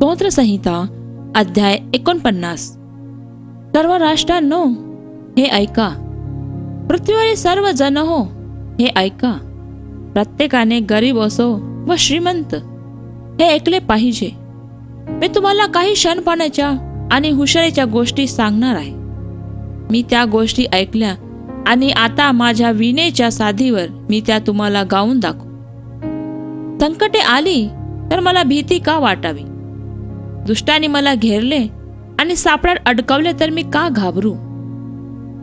स्तोत्रसंहिता अध्याय एकोणपन्नास. सर्व राष्ट्रांनो हे ऐका. पृथ्वीवरील सर्व जन हो हे ऐका. प्रत्येकाने गरीब असो व श्रीमंत हे ऐकले पाहिजे. मी तुम्हाला काही क्षणपणाच्या आणि हुशारीच्या गोष्टी सांगणार आहे. मी त्या गोष्टी ऐकल्या आणि आता माझ्या विनेच्या साधीवर मी त्या तुम्हाला गाऊन दाखव. संकटे आली तर मला भीती का वाटावी? दुष्टाने मला घेरले आणि सापड्यात अडकवले तर मी का घाबरू?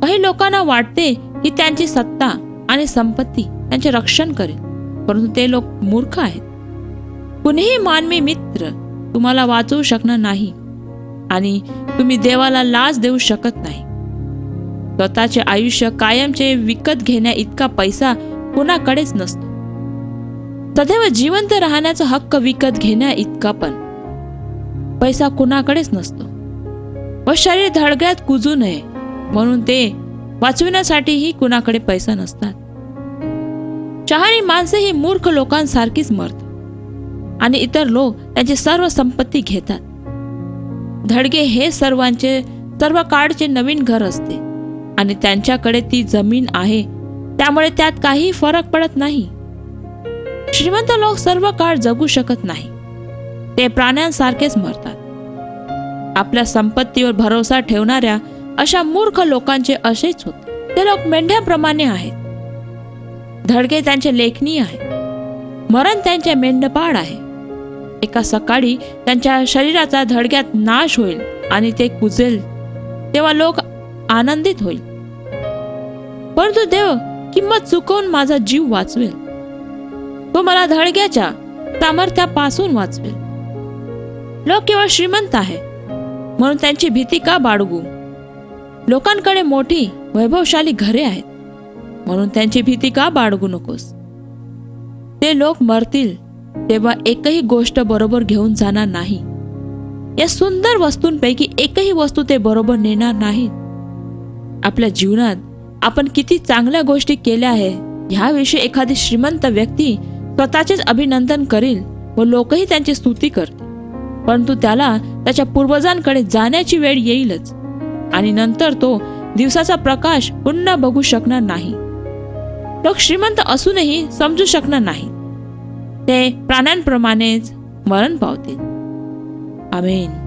काही लोकांना वाटते की त्यांची सत्ता आणि संपत्ती त्यांचे रक्षण करेल परंतु ते लोक मूर्ख आहेत. कुणीही मानवी मित्र तुम्हाला वाचवू शकणार नाही आणि तुम्ही देवाला लाज देऊ शकत नाही. स्वतःचे आयुष्य कायमचे विकत घेण्या इतका पैसा कुणाकडेच नसतो. सदैव जिवंत राहण्याचा हक्क विकत घेण्या इतका पण पैसा कुणाकडेच नसतो. व शरीर धडग्यात कुजू नये म्हणून ते वाचविण्यासाठीही कुणाकडे पैसा नसतात. शहाणी माणसे ही मूर्ख लोकांसारखीच मरतात. आणि इतर लोक त्यांची सर्व संपत्ती घेतात. धडगे हे सर्वांचे सर्व काळचे नवीन घर असते. आणि त्यांच्याकडे ती जमीन आहे त्यामुळे त्यात काही फरक पडत नाही. श्रीमंत लोक सर्व काळ जगू शकत नाही. ते प्राण्यांसारखेच मरतात. आपल्या संपत्तीवर भरोसा ठेवणाऱ्या अशा मूर्ख लोकांचे असेच होते. ते लोक मेंढ्याप्रमाणे आहेत. धडके त्यांचे लेखनी आहे मरण त्यांचे मेंढपाळ आहे. एका सकाळी त्यांच्या शरीराचा धडक्यात नाश होईल आणि ते कुजेल तेव्हा लोक आनंदित होईल. परंतु देव किंमत चुकवून माझा जीव वाचवेल. तो मला धडक्याच्या सामर्थ्यापासून वाचवेल. लोक केवळ श्रीमंत आहे. म्हणून त्यांची भीती का बाळगू? लोकांकडे मोठी वैभवशाली घरे आहेत. म्हणून त्यांची भीती का बाळगू नकोस? ते लोक मरतील तेव्हा एकही गोष्ट बरोबर घेऊन जाणार नाही. या सुंदर वस्तूंपैकी एकही वस्तू ते बरोबर नेणार नाहीत. आपल्या जीवनात आपण किती चांगल्या गोष्टी केल्या आहे ह्याविषयी एखादी श्रीमंत व्यक्ती स्वतःचेच अभिनंदन करील व लोकही त्यांची स्तुती करतील. परंतु त्याला त्याच्या पूर्वजांकडे जाण्याची वेळ येईलच. आणि नंतर तो दिवसाचा प्रकाश पुन्हा बघू शकणार नाही. लोक श्रीमंत असूनही समजू शकणार नाही. ते प्राण्यांप्रमाणेच मरण पावतील. आमेन.